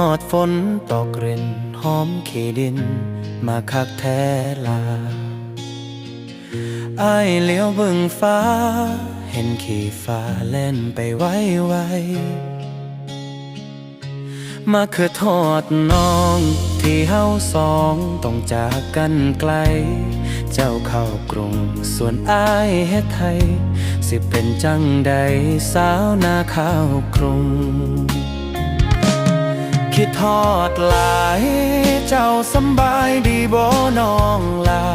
หอดฝนตกเรินหอมขี้ดิน มาคักแท้ลาอายเลี้ยวบิ่งฟ้า เห็นขี่ฟ้าเล่นไปไวไวมาคือโทษน้อง ที่เฮาสองต้องจากกันไกล เจ้าเข้ากรุงส่วนอายเฮ็ดไทย สิเป็นจังใดสาวนาข้าวกรุง คิดทอดหลาย เจ้าสำบายดีบ่น้องลา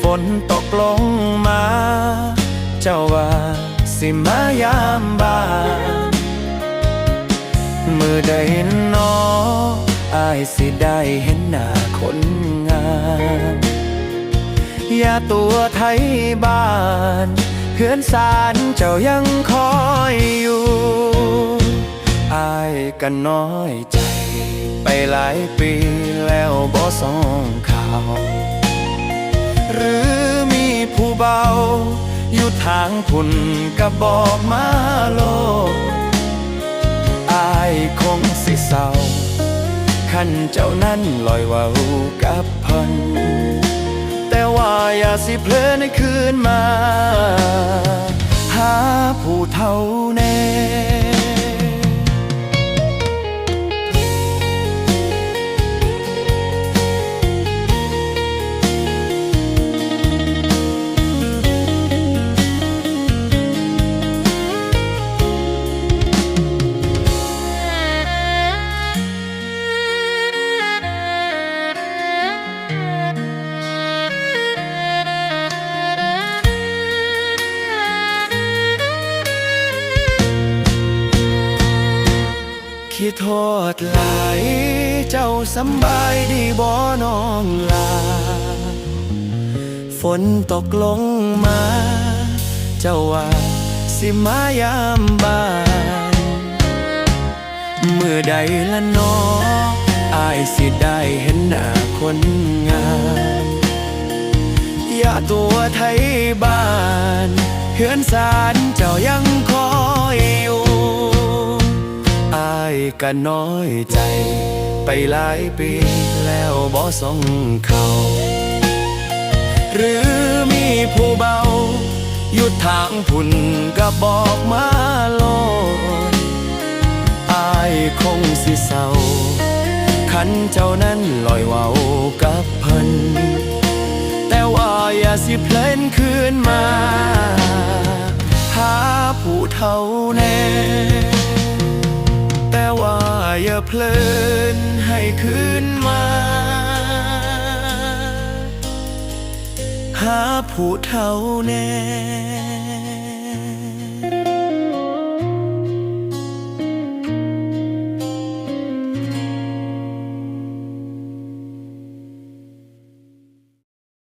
ฝนตกลงมา เจ้าว่าสิมายามบานมือใดนออายสิได้เห็นหน้าคนงามอย่าตัวไทยบ้านเพื่อนสารเจ้ายังคอย กันน้อยใจ ไปหลายปีแล้วบ่สองข่าว หรือมีผู้เบา อยู่ทางพุ่นก็บบอกมาโลดอายคงสิเศร้าขันเจ้านั้นลอยว่ากับพัน แต่ว่าอย่าสิเพลินในคืนมา หาผู้เท่า คิดโทษหลาย เจ้าสำบายดีบ่น้องลา ฝนตกลงมา เจ้าว่าสิมายามบ้านเมื่อใดละนออายสิได้เห็นหน้าคนงามอย่าตัวไทยบ้านเฮือนสารเจ้ายัง ก็น้อยใจ ไปหลายปีแล้วบ่ส่งเขาหรือมีผู้เบาอยู่ทางพุ่นก็บอกมาโลดอายคงสิเศร้าคันเจ้านั้นลอยเว้ากับเพิ่นแต่ว่าอย่าสิเพลินคืนมา หาผู้เท่าแน่ อย่าเพลินให้คืนมา หาผู้เท่าแน่